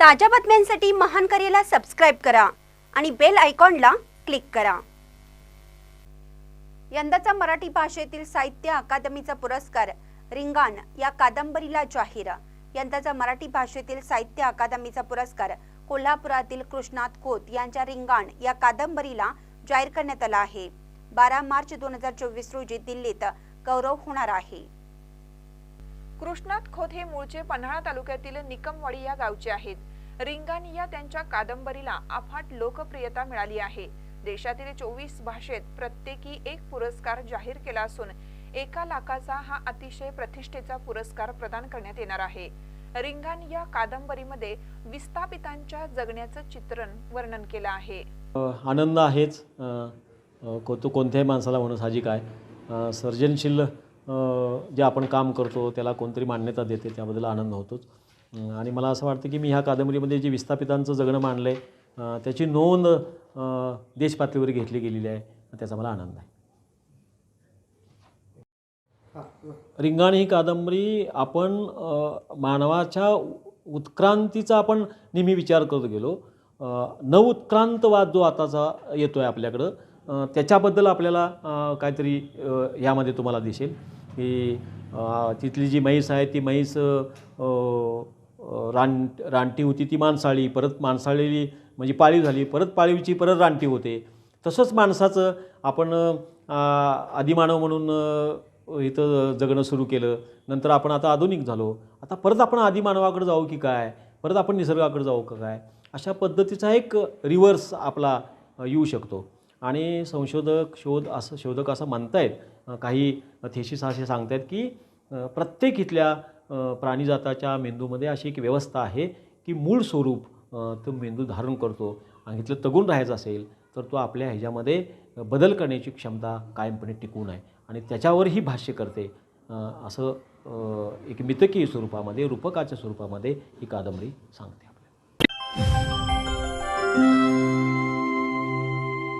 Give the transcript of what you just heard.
ताज्या बातम्यांसाठी महान करेला सबस्क्राईब करा आणि बेल आयकॉनला क्लिक करा. यंदाचा मराठी भाषेतील साहित्य अकादमीचा पुरस्कार रिंगाण या कादंबरीला जाहीर. यंदाचा मराठी भाषेतील साहित्य अकादमीचा पुरस्कार कोल्हापुरातील कृष्णात खोत यांच्या रिंगाण या कादंबरीला जाहीर करण्यात आला आहे. बारा मार्च दोन हजार चोवीस रोजी दिल्लीत गौरव होणार आहे. कृष्णात खोत हे मूळचे पन्हाळा तालुक्यातील निकमवाडी या गावचे आहेत. रिंगानी या त्यांच्या कादंबरीला अफाट लोकप्रियता मिळाली आहे. देशातील चोवीस भाषेत प्रत्येकी एक पुरस्कार जाहीर केला असून एका लाखाचा हा अतिशय प्रतिष्ठेचा पुरस्कार प्रदान करण्यात येणार आहे. रिंगान या कादंबरीमध्ये विस्थापितांच्या जगण्याचं चित्रण वर्णन केलं आहे. आनंद आहेच. कोणत्याही माणसाला म्हणून साहजिक आहे सर्जनशील जे आपण काम करतो त्याला कोणतरी मान्यता देते त्याबद्दल आनंद होतोच. आणि मला असं वाटतं की मी ह्या कादंबरीमध्ये जे विस्थापितांचं जगणं मांडलं आहे त्याची नोंद देशपातळीवर घेतली गेलेली आहे त्याचा मला आनंद आहे. रिंगाण ही कादंबरी आपण मानवाच्या उत्क्रांतीचा आपण नेहमी विचार करत गेलो. नवउत्क्रांतवाद जो आताचा येतो आहे आपल्याकडं त्याच्याबद्दल आपल्याला काहीतरी यामध्ये ह्यामध्ये तुम्हाला दिसेल. की तिथली जी म्हैस आहे ती म्हैस रान रानटी होती ती माणसाळी परत माणसाळलेली म्हणजे पाळीव झाली परत पाळीवची परत रानटी होते. तसंच माणसाचं आपण आदिमानव म्हणून इथं जगणं सुरू केलं. नंतर आपण आता आधुनिक झालो. आता परत आपण आदिमानवाकडे जाऊ की काय? परत आपण निसर्गाकडे जाऊ का काय? अशा पद्धतीचा एक रिव्हर्स आपला येऊ शकतो. आणि संशोधक शोध असं शोधक असं म्हणतायत काही थेशीस असे सांगतात की प्रत्येक इथल्या प्राणीजाताच्या मेंदूमध्ये अशी एक व्यवस्था आहे की मूळ स्वरूप तो मेंदू धारण करतो आणि इथलं तगून राहायचं असेल तर तो आपल्या ह्याच्यामध्ये बदल करण्याची क्षमता कायमपणे टिकून आहे. आणि त्याच्यावरही भाष्य करते असं एक मितकीय स्वरूपामध्ये रूपकाच्या स्वरूपामध्ये ही कादंबरी सांगते.